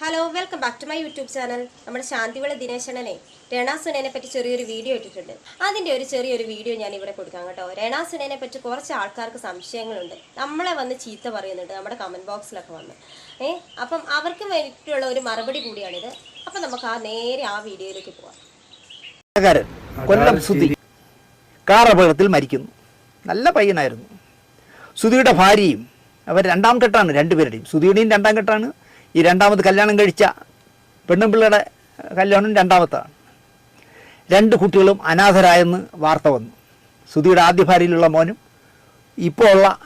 Hello welcome back to my YouTube channel നമ്മുടെ ശാന്തിവിള ദിനേശനെ രണാസുനെ സുനേനെ പറ്റി ചെറിയൊരു വീഡിയോ ഇട്ടിട്ടുണ്ട്. അതിന്റെ ഒരു ചെറിയൊരു വീഡിയോ ഞാൻ ഇവിടെ കൊടുക്കാം കേട്ടോ. രണാസുനെ പറ്റി കുറച്ച് ആൾക്കാർക്ക് സംശയങ്ങളുണ്ട്. നമ്മളെ വന്ന് ചീത്ത പറയുന്നുണ്ട്. നമ്മുടെ കമന്റ് ബോക്സിലൊക്കെ വന്ന്. ഏ അപ്പം അവർക്ക് വേണ്ടിയിട്ടുള്ള ഒരു മറുപടി കൂടിയാണിത്. അപ്പം നമുക്ക് ആ നേരെ ആ വീഡിയോയിലേക്ക് പോവാം. കൊല്ലം സുധി കാർ അപകടത്തിൽ മരിക്കുന്നു. നല്ല പയ്യനായിരുന്നു. സുധിയുടെ ഭാര്യയും അവർ രണ്ടാം കെട്ടാണ് രണ്ടുപേരുടെയും. സുധിയുടെയും രണ്ടാം കെട്ടാണ് ഈ രണ്ടാമത് കല്യാണം കഴിച്ച പെണ്ണുപിള്ളയുടെ കല്യാണം രണ്ടാമത്താണ്. രണ്ട് കുട്ടികളും അനാഥരായെന്ന് വാർത്ത വന്നു. സുധിയുടെ ആദ്യ ഭാര്യയിലുള്ള മോനും ഇപ്പോൾ ഉള്ള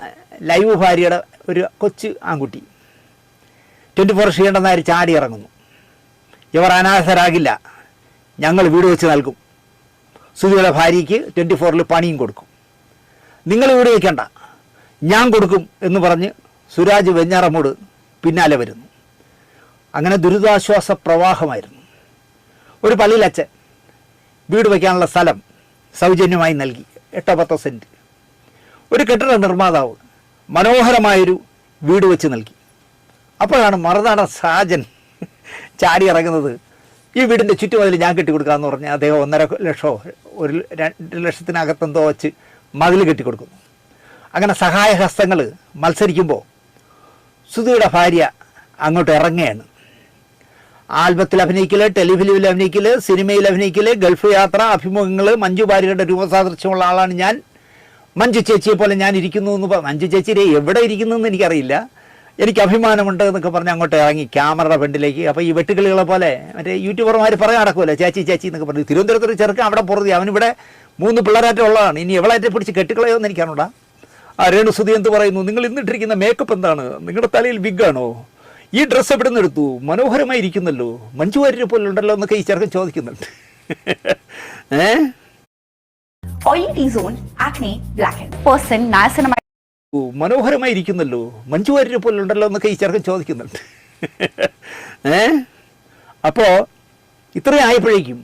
ലൈവ് ഭാര്യയുടെ ഒരു കൊച്ചു ആൺകുട്ടി. ട്വന്റി ഫോർ ഷീണ്ടെന്നാര് ചാടി ഇറങ്ങുന്നു. ഇവർ അനാഥരാകില്ല. ഞങ്ങൾ വീട് വെച്ച് നൽകും. സുധിയുടെ ഭാര്യയ്ക്ക് ട്വന്റി ഫോറിൽ പണിയും കൊടുക്കും. നിങ്ങൾ വീട് വയ്ക്കേണ്ട ഞാൻ കൊടുക്കും എന്ന് പറഞ്ഞ് സുരാജ് വെഞ്ഞാറമ്മോട് പിന്നാലെ വരുന്നു. അങ്ങനെ ദുരിതാശ്വാസ പ്രവാഹമായിരുന്നു. ഒരു പള്ളിയിലച്ഛൻ വീട് വയ്ക്കാനുള്ള സ്ഥലം സൗജന്യമായി നൽകി എട്ടോ പത്തോ സെന്റ് ഒരു കെട്ടിട നിർമ്മാതാവ് മനോഹരമായൊരു വീട് വെച്ച് നൽകി. അപ്പോഴാണ് മറുനാടൻ സാജൻ ചാടി ഇറങ്ങുന്നത്. ഈ വീടിന്റെ ചുറ്റുമതിൽ ഞാൻ കെട്ടിക്കൊടുക്കാമെന്ന് പറഞ്ഞ് അദ്ദേഹം ഒന്നര ലക്ഷമോ ഒരു രണ്ട് ലക്ഷത്തിനകത്തെന്തോ വെച്ച് മതിൽ കെട്ടിക്കൊടുക്കുന്നു. അങ്ങനെ സഹായഹസ്തങ്ങൾ മത്സരിക്കുമ്പോൾ സുധിയുടെ ഭാര്യ അങ്ങോട്ട് ഇറങ്ങുകയാണ്. ആൽബത്തിൽ അഭിനയിക്കൽ ടെലിഫിലിമിൽ അഭിനയിക്കൽ സിനിമയിൽ അഭിനയിക്കൽ ഗൾഫ് യാത്ര അഭിമുഖങ്ങൾ മഞ്ജു ഭാര്യയുടെ രൂപസാദൃശ്യമുള്ള ആളാണ് ഞാൻ. മഞ്ജു ചേച്ചിയെ പോലെ ഞാൻ ഇരിക്കുന്നു എന്ന് പറഞ്ഞു മഞ്ജു ചേച്ചിയെ എവിടെ ഇരിക്കുന്നു എന്ന് എനിക്കറിയില്ല. എനിക്ക് അഭിമാനമുണ്ട് എന്നൊക്കെ പറഞ്ഞ് അങ്ങോട്ട് ഇറങ്ങി ക്യാമറയുടെ ഫ്രണ്ടിലേക്ക്. അപ്പോൾ ഈ വെട്ടുകിളികളെ പോലെ മറ്റേ യൂട്യൂബർമാർ പറയാൻ നടക്കുമല്ലോ ചേച്ചി ചേച്ചി എന്നൊക്കെ പറഞ്ഞു. തിരുവനന്തപുരത്തൊരു ചെറുക്കൻ അവിടെ പുറത്തി അവനിവിടെ മൂന്ന് പിള്ളേരാറ്റം ഉള്ളതാണ്. ഇനി എവളായിട്ട് പിടിച്ച് കെട്ടിക്കളയോ എന്ന് എനിക്കാണോടാ ആ രേണുസുതി എന്ത് പറയുന്നു? നിങ്ങൾ ഇന്നിട്ടിരിക്കുന്ന മേക്കപ്പ് എന്താണ്? നിങ്ങളുടെ തലയിൽ വിഗാണോ ഈ ഡ്രസ്സ് എവിടെ നിന്ന് എടുത്തു? മനോഹരമായി ഇരിക്കുന്നല്ലോ. മഞ്ജു വാര്യരെ പോലെ ഉണ്ടല്ലോ എന്നൊക്കെ ഈ ചെറുക്കൻ ചോദിക്കുന്നുണ്ട്. മനോഹരമായിരിക്കുന്നല്ലോ മനോഹരമായി ഇരിക്കുന്നല്ലോ. മഞ്ജു വാര്യരെ പോലെ ഉണ്ടല്ലോ എന്നൊക്കെ ഈ ചെറുക്കൻ ചോദിക്കുന്നുണ്ട്. ഏ? അപ്പോ ഇത്രയും ആയപ്പോഴേക്കും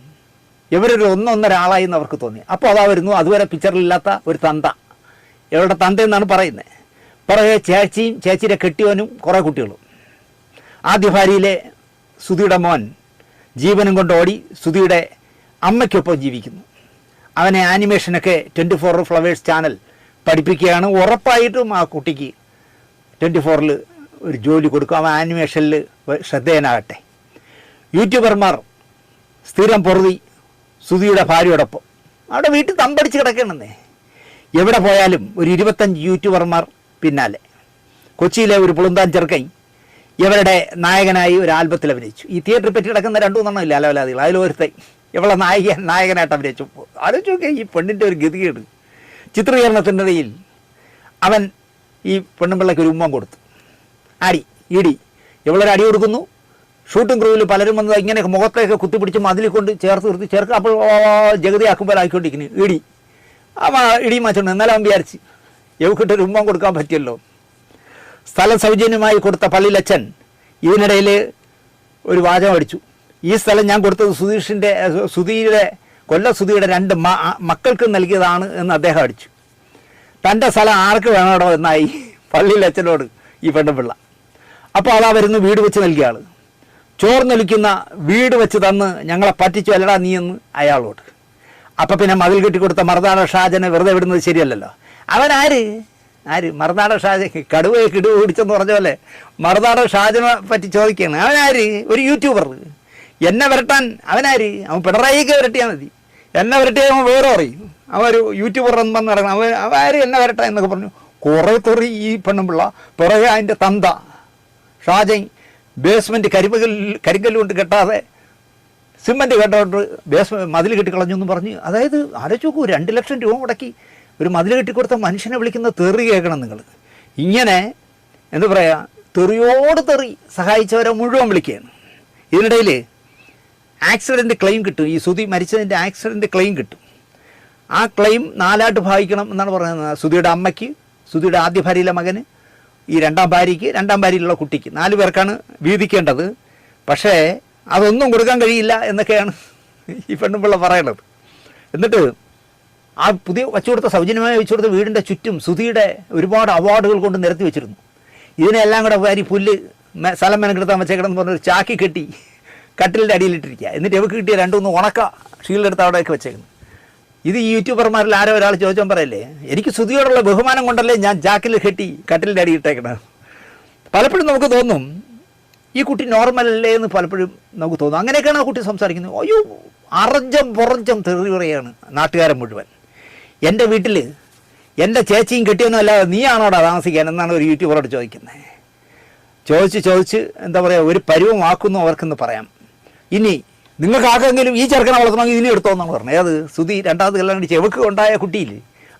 ഇവരൊരു ഒന്നൊന്നര ആളായി എന്ന് അവർക്ക് തോന്നി. അപ്പോൾ അതാ വരുന്നു. അതുവരെ പിക്ചറിലില്ലാത്ത ഒരു തന്ത. ഇവരുടെ തന്ത എന്നാണ് പറയുന്നത് പറയുക ചേച്ചിയും ചേച്ചിയുടെ കെട്ടിയവനും കുറേ കുട്ടികളും. ആദ്യ ഭാര്യയിലെ സുധിയുടെ മോൻ ജീവനും കൊണ്ട് ഓടി സുധിയുടെ അമ്മയ്ക്കൊപ്പം ജീവിക്കുന്നു. അവനെ ആനിമേഷനൊക്കെ ട്വന്റി ഫോർ ഫ്ലവേഴ്സ് ചാനൽ പഠിപ്പിക്കുകയാണ്. ഉറപ്പായിട്ടും ആ കുട്ടിക്ക് ട്വന്റി ഫോറിൽ ഒരു ജോലി കൊടുക്കും. അവൻ ആനിമേഷനിൽ ശ്രദ്ധേയനാകട്ടെ. യൂട്യൂബർമാർ സ്ഥിരം പൊറുതി സുധിയുടെ ഭാര്യയോടൊപ്പം. അവിടെ വീട്ടിൽ തമ്പടിച്ച് കിടക്കണമെന്നേ. എവിടെ പോയാലും ഒരു ഇരുപത്തഞ്ച് യൂട്യൂബർമാർ പിന്നാലെ. കൊച്ചിയിലെ ഒരു പുളുന്താൻ ചെറുക്കൻ ഇവരുടെ നായകനായി ഒരു ആൽബത്തിൽ അഭിനയിച്ചു. ഈ തിയേറ്ററിൽ പറ്റി കിടക്കുന്ന രണ്ടു മൂന്നെണ്ണം ഇല്ല അലവലാദികൾ അതിലൊരുത്തെ ഇവളെ നായിക നായകനായിട്ട് അഭിനയിച്ചു. ആലോചിച്ച് നോക്കിയാൽ ഈ പെണ്ണിന്റെ ഒരു ഗതികേട്. ചിത്രീകരണത്തിന്റെ ഇടയിൽ അവൻ ഈ പെണ്ണുമ്പിള്ളയ്ക്ക് ഒരു ഉമ്മം കൊടുത്തു. അടി ഇടി ഇവളൊരു അടി കൊടുക്കുന്നു. ഷൂട്ടിംഗ് ക്രൂവിൽ പലരും വന്നത് ഇങ്ങനെ മുഖത്തേക്ക് കുത്തിപ്പിടിച്ച് മതിലിൽ കൊണ്ട് ചേർത്ത് നിർത്തി ചേർക്കുക അപ്പോൾ ജഗതി ആക്കുമ്പോഴായിക്കൊണ്ടിരിക്കുന്നു ഇടി അവ ഇടിയും മാറ്റുണ്ട് എന്നാലും അവൻ വിചാരിച്ച് എവക്കിട്ടൊരു ഉമ്മം കൊടുക്കാൻ പറ്റിയല്ലോ. സ്ഥലം സൗജന്യമായി കൊടുത്ത പള്ളിയിലച്ഛൻ ഇതിനിടയിൽ ഒരു വാചകം അടിച്ചു. ഈ സ്ഥലം ഞാൻ കൊടുത്തത് സുധീഷിന്റെ സുധീയുടെ കൊല്ല സുധീയുടെ രണ്ട് മക്കൾക്ക് നൽകിയതാണ് എന്ന് അദ്ദേഹം അടിച്ചു. തന്റെ സ്ഥലം ആർക്ക് വേണമോ എന്നായി പള്ളിയിലച്ഛനോട് ഈ പെണ്ണുപിള്ള. അപ്പോൾ അതാ വരുന്നു വീട് വെച്ച് നൽകിയ ആൾ ചോർന്നൊലിക്കുന്ന വീട് വെച്ച് തന്ന് ഞങ്ങളെ പറ്റിച്ചു അല്ലടാ നീ എന്ന് അയാളോട്. അപ്പം പിന്നെ മതിൽ കെട്ടിക്കൊടുത്ത മറുനാട ഷാജനെ വെറുതെ വിടുന്നത് ശരിയല്ലല്ലോ. അവൻ ആര്? മറുനാടൻ ഷാജൻ ഷാജ. കടുവയെ കിടുവ പിടിച്ചെന്ന് പറഞ്ഞ പോലെ മറുനാടൻ ഷാജനെ പറ്റി ചോദിക്കുകയാണ്. അവനാര്? ഒരു യൂട്യൂബർ എന്നെ വരട്ടാൻ അവനാര്? അവൻ പിണറായിക്ക് വരട്ടിയാൽ മതി. എന്നെ വരട്ടിയാൽ അവൻ വേറെ പറയും. അവൻ ഒരു യൂട്യൂബർ എന്ന് പറഞ്ഞ് നടക്കണം. അവൻ അവർ എന്നെ വരട്ടാൻ എന്നൊക്കെ പറഞ്ഞു. കുറേ തുറി ഈ പെണ്ണുമ്പിള്ള പിറകെ അതിന്റെ തന്ത. ഷാജൻ ബേസ്മെന്റ് കരിമകൽ കരിങ്കല്ല് കൊണ്ട് കെട്ടാതെ സിമന്റ് കെട്ടോട്ട് ബേസ് മതിൽ കെട്ടിക്കളഞ്ഞു എന്ന് പറഞ്ഞ്. അതായത് ആലോചിച്ച് നോക്കൂ രണ്ട് ലക്ഷം രൂപ മുടക്കി ഒരു മതിൽ കെട്ടിക്കൊടുത്ത മനുഷ്യനെ വിളിക്കുന്ന തെറി കേൾക്കണം നിങ്ങൾ. ഇങ്ങനെ എന്താ പറയുക തെറിയോട് തെറി സഹായിച്ചവരെ മുഴുവൻ വിളിക്കുകയാണ്. ഇതിനിടയിൽ ആക്സിഡന്റ് ക്ലെയിം കിട്ടും. ഈ സുതി മരിച്ചതിന്റെ ആക്സിഡന്റ് ക്ലെയിം കിട്ടും. ആ ക്ലെയിം നാലായിട്ട് ഭാഗിക്കണം എന്നാണ് പറയുന്നത്. സുതിയുടെ അമ്മയ്ക്ക് സുതിയുടെ ആദ്യ ഭാര്യയിലെ മകന് ഈ രണ്ടാം ഭാര്യയ്ക്ക് രണ്ടാം ഭാര്യയിലുള്ള കുട്ടിക്ക്. നാല് പേർക്കാണ് വീതിക്കേണ്ടത്. പക്ഷേ അതൊന്നും കൊടുക്കാൻ കഴിയില്ല എന്നൊക്കെയാണ് ഈ പെണ്ണുപിള്ള പറയണത്. എന്നിട്ട് ആ പുതിയ വെച്ചു കൊടുത്ത സൗജന്യമായി വെച്ചു കൊടുത്ത വീടിന്റെ ചുറ്റും സുധിയുടെ ഒരുപാട് അവാർഡുകൾ കൊണ്ട് നിരത്തി വെച്ചിരുന്നു. ഇതിനെല്ലാം കൂടെ വാരി പുല്ല് സ്ഥലം മെനക്കെടുത്താൻ വെച്ചേക്കണമെന്ന് പറഞ്ഞൊരു ചാക്കി കെട്ടി കട്ടിലിന്റെ അടിയിലിട്ടിരിക്കുക എന്നിട്ട് എവക്ക് കിട്ടിയ രണ്ട് മൂന്ന് ഉണക്ക ഷീൽഡെടുത്ത് അവിടെയൊക്കെ വെച്ചേക്കുന്നു. ഇത് ഈ യൂട്യൂബർമാരിൽ ആരോ ഒരാൾ ചോദിച്ചാൽ പറയല്ലേ എനിക്ക് ശ്രുതിയോടുള്ള ബഹുമാനം കൊണ്ടല്ലേ ഞാൻ ചാക്കിൽ കെട്ടി കട്ടിലിന്റെ അടി പലപ്പോഴും നമുക്ക് തോന്നും ഈ കുട്ടി നോർമൽ അല്ലേ എന്ന് പലപ്പോഴും നമുക്ക് തോന്നും. അങ്ങനെയൊക്കെയാണ് ആ കുട്ടി സംസാരിക്കുന്നത്. അയ്യോ അറഞ്ചം പുറഞ്ചം തെറി പറയുകയാണ് നാട്ടുകാരൻ മുഴുവൻ. എന്റെ വീട്ടിൽ എന്റെ ചേച്ചിയും കെട്ടിയൊന്നും അല്ലാതെ നീയാണോടാ താമസിക്കാൻ എന്നാണ് ഒരു യൂട്യൂബറോട് ചോദിക്കുന്നത് ചോദിച്ച് ചോദിച്ച് എന്താ പറയുക ഒരു പരുവമാക്കുന്നു അവർക്കെന്ന് പറയാം. ഇനി നിങ്ങൾക്ക് ആർക്കെങ്കിലും ഈ ചെറുക്കനെ വളർത്തണമെങ്കിൽ ഇതിനെ എടുത്തോന്നാണ് പറഞ്ഞത്. ഏത്? സുതി രണ്ടാമത് കല്യാണം കഴിച്ച് എവക്ക് ഉണ്ടായ കുട്ടിയിൽ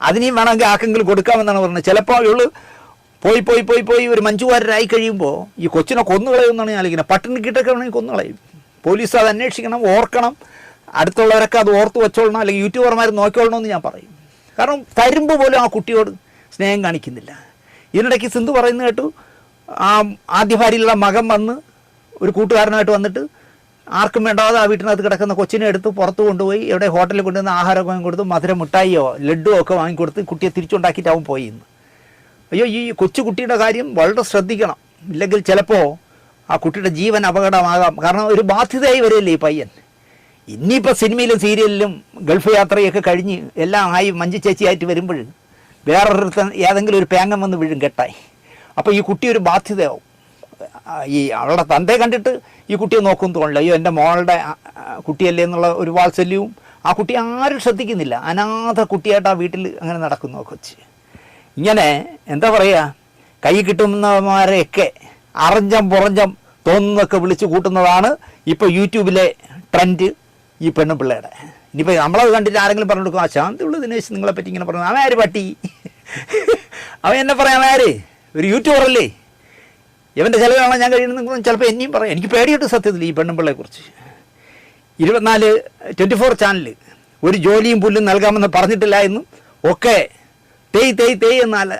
അതിനെയും വേണമെങ്കിൽ ആർക്കെങ്കിലും കൊടുക്കാമെന്നാണ് പറഞ്ഞത്. ചിലപ്പോൾ ഇവൾ പോയി പോയി പോയി പോയി ഒരു മഞ്ജുവാരരായി കഴിയുമ്പോൾ ഈ കൊച്ചിനെ കൊന്നുകളയുമെന്നാണ് ഞാൻ ആലോചിക്കുന്നത്. പട്ടിണി കിട്ടൊക്കെ വേണമെങ്കിൽ കൊന്നുകളയും. പോലീസ് അത് അന്വേഷിക്കണം ഓർക്കണം. അടുത്തുള്ളവരൊക്കെ അത് ഓർത്ത് വെച്ചോളണം അല്ലെങ്കിൽ യൂട്യൂബർമാർ നോക്കിക്കൊള്ളണമെന്ന് ഞാൻ പറയും. കാരണം തരുമ്പ് പോലും ആ കുട്ടിയോട് സ്നേഹം കാണിക്കുന്നില്ല. ഇതിനിടയ്ക്ക് സിന്ധു പറയുന്ന കേട്ടു ആ ആദ്യ ഭാര്യയിലുള്ള മകൻ വന്ന് ഒരു കൂട്ടുകാരനായിട്ട് വന്നിട്ട് ആർക്കും വേണ്ടാതെ ആ വീട്ടിനകത്ത് കിടക്കുന്ന കൊച്ചിനെ എടുത്ത് പുറത്ത് കൊണ്ടുപോയി എവിടെ ഹോട്ടലിൽ കൊണ്ടുവന്ന് ആഹാരമൊക്കെ വാങ്ങി കൊടുത്ത് മധുര മിഠായിയോ ലഡുവോ ഒക്കെ വാങ്ങിക്കൊടുത്ത് കുട്ടിയെ തിരിച്ചുണ്ടാക്കിയിട്ട് അവൻ പോയി ഇന്ന്. അയ്യോ ഈ കൊച്ചു കുട്ടിയുടെ കാര്യം വളരെ ശ്രദ്ധിക്കണം. ഇല്ലെങ്കിൽ ചിലപ്പോൾ ആ കുട്ടിയുടെ ജീവൻ അപകടമാകാം. കാരണം ഒരു ബാധ്യതയായി വരില്ലേ ഈ പയ്യൻ. ഇനിയിപ്പോൾ സിനിമയിലും സീരിയലിലും ഗൾഫ് യാത്രയൊക്കെ കഴിഞ്ഞ് എല്ലാം ആയി മഞ്ജു ചേച്ചിയായിട്ട് വരുമ്പോൾ വേറൊരിടത്ത് ഏതെങ്കിലും ഒരു പേങ്ങം വന്ന് വീഴും കെട്ടായി. അപ്പോൾ ഈ കുട്ടി ഒരു ബാധ്യതയാവും. ഈ അവളുടെ തന്തയെ കണ്ടിട്ട് ഈ കുട്ടിയെ നോക്കും തോന്നില്ല അയ്യോ എന്റെ മോളുടെ കുട്ടിയല്ലേ എന്നുള്ള ഒരു വാത്സല്യവും ആ കുട്ടി ആരും ശ്രദ്ധിക്കുന്നില്ല. അനാഥ കുട്ടിയായിട്ട് ആ വീട്ടിൽ അങ്ങനെ നടക്കുന്നു കൊച്ച്. ഇങ്ങനെ എന്താ പറയുക കൈ കിട്ടുന്നവന്മാരെയൊക്കെ അറിഞ്ചം പുറഞ്ചം തോന്നുന്നൊക്കെ വിളിച്ചു കൂട്ടുന്നതാണ് ഇപ്പോൾ യൂട്യൂബിലെ ട്രെൻഡ്. ഈ പെണ്ണും പിള്ളേരുടെ ഇനിയിപ്പോൾ നമ്മളത് കണ്ടിട്ട് ആരെങ്കിലും പറഞ്ഞു കൊടുക്കും ആ ശാന്തിയുള്ള ദിനേശ് നിങ്ങളെ പറ്റി ഇങ്ങനെ പറഞ്ഞു. അവൻ ആര് പട്ടി? അവൻ എന്നെ പറയാം അവൻ ആര്? ഒരു യൂട്യൂബറല്ലേ ഇവന്റെ ചിലവാണോ ഞാൻ കഴിയുന്നത് ചിലപ്പോൾ എന്നെയും പറയാം. എനിക്ക് പേടിയിട്ട് സത്യത്തിൽ ഈ പെണ്ണും പിള്ളയെക്കുറിച്ച് ഇരുപത്തിനാല് ട്വന്റി ഫോർ ചാനൽ ഒരു ജോലിയും പുല്ലും നൽകാമെന്ന് പറഞ്ഞിട്ടില്ല എന്നും ഒക്കെ തേയ് തേയ് തേയ് എന്ന് അല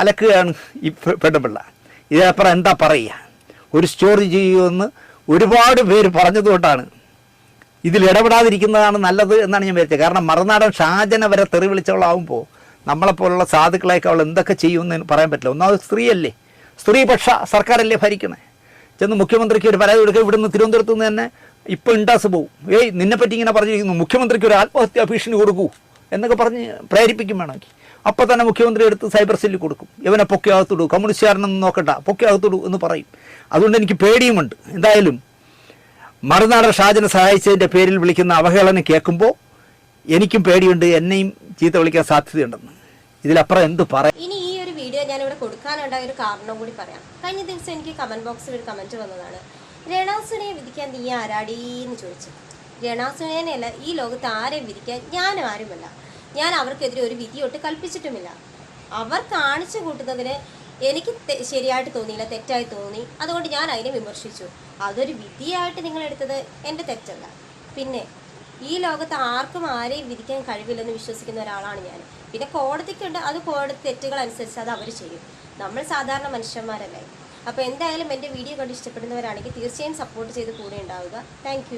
അലക്കുകയാണ് ഈ പെണ്ണുപിള്ള ഇതിനപ്പുറം എന്താ പറയുക? ഒരു സ്റ്റോറി ചെയ്യുമെന്ന് ഒരുപാട് പേര് പറഞ്ഞതുകൊണ്ടാണ് ഇതിൽ ഇടപെടാതിരിക്കുന്നതാണ് നല്ലത് എന്നാണ് ഞാൻ വിചാരിച്ചത്. കാരണം മറുനാടൻ ഷാജന വരെ തെറി വിളിച്ചവളാവുമ്പോൾ നമ്മളെപ്പോലുള്ള സാധുക്കളെയൊക്കെ അവൾ എന്തൊക്കെ ചെയ്യുമെന്ന് പറയാൻ പറ്റില്ല. ഒന്നാമത് സ്ത്രീയല്ലേ. സ്ത്രീപക്ഷ സർക്കാരല്ലേ ഭരിക്കണേ. ചെന്ന് മുഖ്യമന്ത്രിക്ക് ഒരു പരാതി കൊടുക്കുക ഇവിടുന്ന് തിരുവനന്തപുരത്ത് നിന്ന് തന്നെ ഇപ്പം ഇണ്ടാസ് പോവും. ഏയ് നിന്നെപ്പറ്റി ഇങ്ങനെ പറഞ്ഞിരിക്കുന്നു. മുഖ്യമന്ത്രിക്ക് ഒരു ആത്മഹത്യാ ഭീഷണി കൊടുക്കൂ എന്നൊക്കെ പറഞ്ഞ് പ്രേരിപ്പിക്കും വേണമെങ്കിൽ. അപ്പോൾ തന്നെ മുഖ്യമന്ത്രി എടുത്ത് സൈബർ സെല്ലിൽ കൊടുക്കും. ഇവനെ പൊക്കി അകത്തിടൂ. കമ്മ്യൂണിസ്റ്റുകാരനൊന്നും നോക്കണ്ട. പൊക്കി എന്ന് പറയും. അതുകൊണ്ട് എനിക്ക് പേടിയുമുണ്ട്. എന്തായാലും മറുനാടൻ ഷാജനെ സഹായിച്ചതിന്റെ പേരിൽ വിളിക്കുന്ന അവഹേളനം കേൾക്കുമ്പോൾ എനിക്കും പേടിയുണ്ട് എന്നെയും ചീത്ത വിളിക്കാൻ സാധ്യതയുണ്ടെന്ന്. ഇതിലപ്പുറം എന്ത് പറയാം ഇനി ഈ ഒരു വീഡിയോ ഞാൻ ഇവിടെ കൊടുക്കാനുണ്ടായ ഒരു കാരണം കൂടി പറയാം. കഴിഞ്ഞ ദിവസം എനിക്ക് കമന്റ് ബോക്സിൽ ഒരു കമന്റ് വന്നതാണ്. രണാസുനെ വിധിക്കാൻ നീ ആരാടി എന്ന് ചോദിച്ചു. രണാസുനേനെയല്ല ഈ ലോകത്ത് ആരെയും വിധിക്കാൻ ഞാനും ആരുമല്ല. ഞാൻ അവർക്കെതിരെ ഒരു വിധിയൊട്ട് കൽപ്പിച്ചിട്ടുമില്ല. അവർ കാണിച്ചു കൂട്ടുന്നതിന് എനിക്ക് ശരിയായിട്ട് തോന്നിയില്ല തെറ്റായി തോന്നി. അതുകൊണ്ട് ഞാൻ അതിനെ വിമർശിച്ചു. അതൊരു വിധിയായിട്ട് നിങ്ങൾ എടുത്തത് എന്റെ തെറ്റല്ല. പിന്നെ ഈ ലോകത്ത് ആർക്കും ആരെയും വിധിക്കാൻ കഴിവില്ലെന്ന് വിശ്വസിക്കുന്ന ഒരാളാണ് ഞാൻ. പിന്നെ കോടതിക്കുണ്ട് അത് കോടതി തെറ്റുകൾ അനുസരിച്ച് അത് അവർ ചെയ്യും. നമ്മൾ സാധാരണ മനുഷ്യന്മാരല്ലേ. അപ്പോൾ എന്തായാലും എന്റെ വീഡിയോ കണ്ട് ഇഷ്ടപ്പെടുന്നവരാണെങ്കിൽ തീർച്ചയായും സപ്പോർട്ട് ചെയ്ത് കൂടെ ഉണ്ടാവുക. താങ്ക്